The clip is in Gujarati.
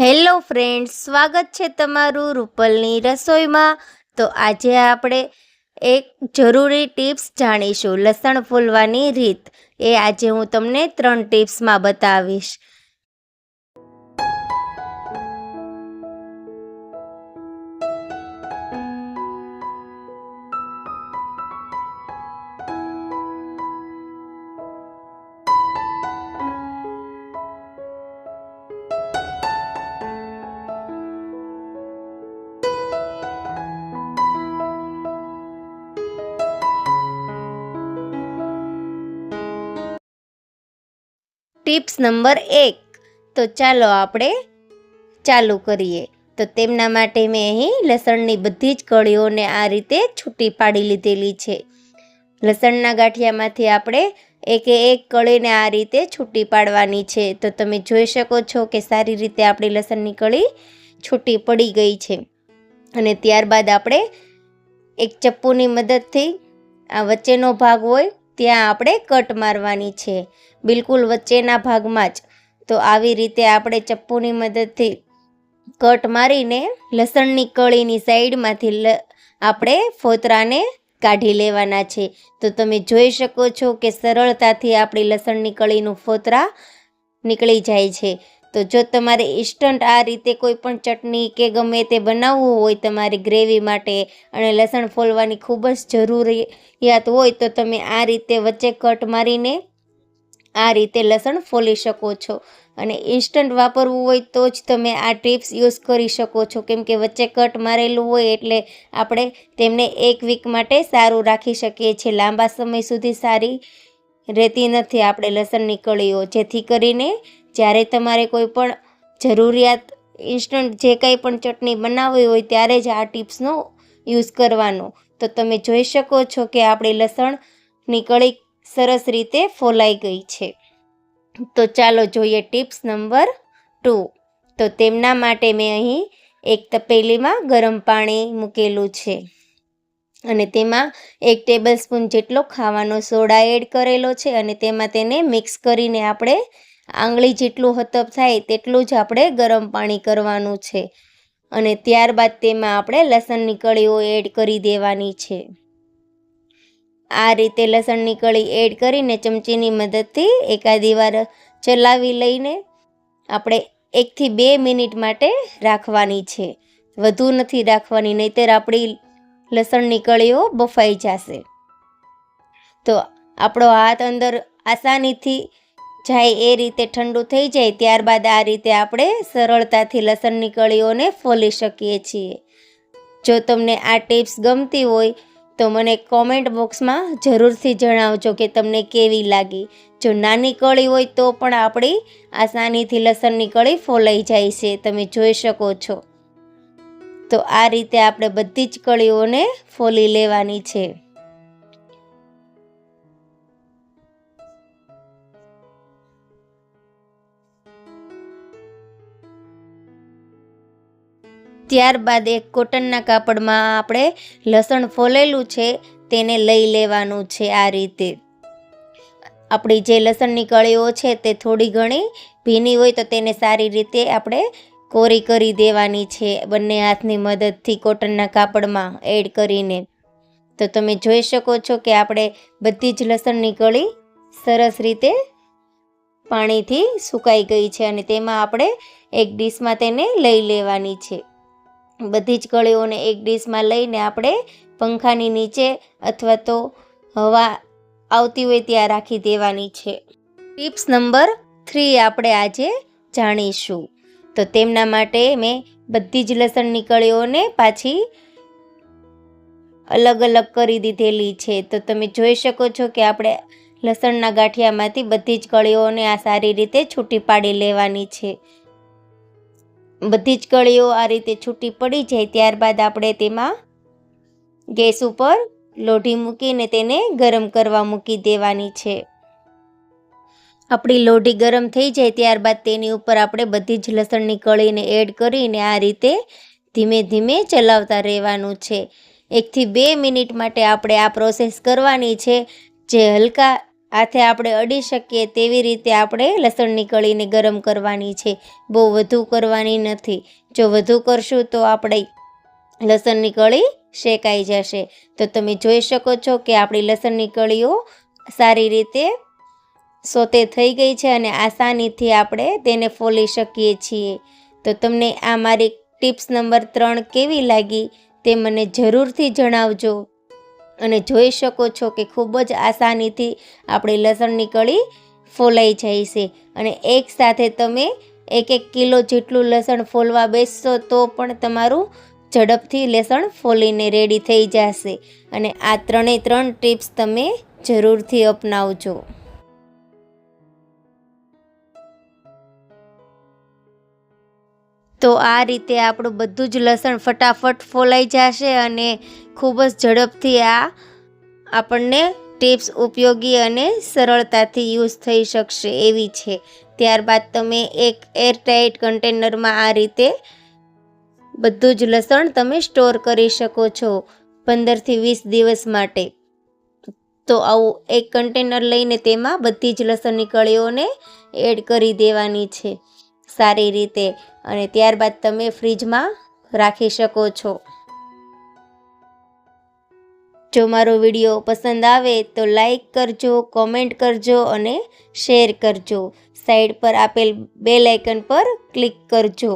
હેલો ફ્રેન્ડ્સ, સ્વાગત છે તમારું રૂપલની રસોઈમાં. તો આજે આપણે એક જરૂરી ટિપ્સ જાણીશું, લસણ ફૂલવાની રીત. એ આજે હું તમને ત્રણ ટિપ્સમાં બતાવીશ. ટિપ્સ નંબર એક. તો ચાલો આપણે ચાલુ કરીએ. તો તેમના માટે મેં અહીં લસણની બધી જ કળીઓને આ રીતે છૂટી પાડી લીધેલી છે. લસણના ગાંઠિયામાંથી આપણે એકે એક કળીને આ રીતે છૂટી પાડવાની છે. તો તમે જોઈ શકો છો કે સારી રીતે આપણી લસણની કળી છૂટી પડી ગઈ છે. અને ત્યારબાદ આપણે એક ચપ્પુની મદદથી આ વચ્ચેનો ભાગ હોય ત્યાં આપણે કટ મારવાની છે. બિલકુલ વચ્ચેના ભાગમાં જ. તો આવી રીતે આપણે ચપ્પુની મદદથી કટ મારીને લસણની કળીની સાઈડમાંથી લ આપણે ફોતરાને કાઢી લેવાના છે. તો તમે જોઈ શકો છો કે સરળતાથી આપણી લસણની કળીનું ફોતરા નીકળી જાય છે. તો જો તમારે ઇન્સ્ટન્ટ આ રીતે કોઈ પણ ચટણી કે ગમે તે બનાવવું હોય તમારી ગ્રેવી માટે અને લસણ ફોલવાની ખૂબ જ જરૂરિયાત હોય તો તમે આ રીતે વચ્ચે કટ મારીને આ રીતે લસણ ફોલી શકો છો. અને ઇન્સ્ટન્ટ વાપરવું હોય તો જ તમે આ ટિપ્સ યુઝ કરી શકો છો. કેમ કે વચ્ચે કટ મારેલું હોય એટલે આપણે તેમને એક વીક માટે સારું રાખી શકીએ છીએ. લાંબા સમય સુધી સારી રહેતી નથી. આપણે લસણની કળીઓ જેથી કરીને જ્યારે તમારે કોઈ પણ જરૂરિયાત ઇન્સ્ટન્ટ જે કંઈ પણ ચટણી બનાવવી હોય ત્યારે જ આ ટિપ્સનો યુઝ કરવાનો. તો તમે જોઈ શકો છો કે આપણી લસણની કળી સરસ રીતે ફોલાઈ ગઈ છે. તો ચાલો જોઈએ ટિપ્સ નંબર ટુ. તો તેમના માટે મેં અહીં એક તપેલીમાં ગરમ પાણી મૂકેલું છે. અને તેમાં એક ટેબલ સ્પૂન જેટલો ખાવાનો સોડા એડ કરેલો છે અને તેમાં તેને મિક્સ કરીને આપણે આંગળી જેટલું હતપ થાય તેટલું જ આપણે ગરમ પાણી કરવાનું છે. અને ત્યારબાદ તેમાં આપણે લસણની કળીઓ એડ કરી દેવાની છે. આ રીતે લસણની કળી એડ કરીને ચમચીની મદદથી એકાદી વાર ચલાવી લઈને આપણે એકથી બે મિનિટ માટે રાખવાની છે. વધુ નથી રાખવાની, નહીંતર આપણી લસણની કળીઓ બફાઈ જશે. તો આપણો હાથ અંદર આસાનીથી જાય એ રીતે ઠંડુ થઈ જાય, ત્યારબાદ આ રીતે આપણે સરળતાથી લસણની કળીઓને ફોલી શકીએ છીએ. જો તમને આ ટિપ્સ ગમતી હોય, તો મને કોમેન્ટ બોક્સમાં જરૂરથી જણાવજો કે તમને કેવી લાગી. જો નાની કળી હોય, તો પણ આપણી આસાનીથી લસણની કળી ફોલાઈ જાય છે, તમે જોઈ શકો છો. તો આ રીતે આપણે બધી જ કળીઓને ફોલી લેવાની છે. ત્યારબાદ એક કોટનના કાપડમાં આપણે લસણ ફોલેલું છે, તેને લઈ લેવાનું છે આ રીતે. આપણી જે લસણની કળીઓ છે તે થોડી ઘણી ભીની હોય તો તેને સારી રીતે આપણે કોરી કરી દેવાની છે બંને હાથની મદદથી કોટનના કાપડમાં એડ કરીને. તો તમે જોઈ શકો છો કે આપણે બધી જ લસણની કળી સરસ રીતે પાણીથી સુકાઈ ગઈ છે અને તેમાં આપણે એક ડીશમાં તેને લઈ લેવાની છે. બધી જ કળીઓને એક ડીશમાં લઈને આપણે પંખાની નીચે અથવા તો હવા આવતી હોય ત્યાં રાખી દેવાની છે. ટિપ્સ નંબર થ્રી આપણે આજે જાણીશું. તો તેમના માટે મેં બધી જ લસણની કળીઓને પાછી અલગ અલગ કરી દીધેલી છે. તો તમે જોઈ શકો છો કે આપણે લસણના ગાંઠિયામાંથી બધી જ કળીઓને આ સારી રીતે છૂટી પાડી લેવાની છે. બધી જ કળીઓ આ રીતે છૂટી પડી જાય ત્યારબાદ આપણે તેમાં ગેસ ઉપર લોઢી મૂકીને તેને ગરમ કરવા મૂકી દેવાની છે. આપણી લોઢી ગરમ થઈ જાય ત્યારબાદ તેની ઉપર આપણે બધી જ લસણની કળીને એડ કરીને આ રીતે ધીમે ધીમે ચલાવતા રહેવાનું છે. એકથી બે મિનિટ માટે આપણે આ પ્રોસેસ કરવાની છે. જે હલકા હાથે આપણે અડી શકીએ તેવી રીતે આપણે લસણની કળીને ગરમ કરવાની છે. બહુ વધુ કરવાની નથી. જો વધુ કરશું તો આપણે લસણની કળી શેકાઈ જશે. તો તમે જોઈ શકો છો કે આપણી લસણની કળીઓ સારી રીતે સોતે થઈ ગઈ છે અને આસાનીથી આપણે તેને ફોલી શકીએ છીએ. તો તમને આ મારી ટિપ્સ નંબર ત્રણ કેવી લાગી તે મને જરૂરથી જણાવજો. અને જોઈ શકો છો કે ખૂબ જ આસાનીથી આપણી લસણની કળી ફોલાઈ જાય છે. અને એક સાથે તમે એક એક કિલો જેટલું લસણ ફોલવા બેસશો તો પણ તમારું ઝડપથી લસણ ફોલીને રેડી થઈ જશે. અને આ ત્રણે ત્રણ ટિપ્સ તમે જરૂરથી અપનાવજો. તો આ રીતે આપણું બધું જ લસણ ફટાફટ ફોલાઈ જશે અને ખૂબ જ ઝડપથી આ આપણને ટિપ્સ ઉપયોગી અને સરળતાથી યુઝ થઈ શકશે એવી છે. ત્યારબાદ તમે એક એરટાઇટ કન્ટેનરમાં આ રીતે બધું જ લસણ તમે સ્ટોર કરી શકો છો પંદરથી વીસ દિવસ માટે. તો આવું એક કન્ટેનર લઈને તેમાં બધી જ લસણની કળીઓને એડ કરી દેવાની છે. સારી રીતે અને ત્યારબાદ તમે ફ્રીજમાં રાખી શકો છો. જો મારો વીડિયો પસંદ આવે તો લાઈક કરજો, કોમેન્ટ કરજો અને શેર કરજો. સાઈડ પર આપેલ બે લાઇકન પર ક્લિક કરજો.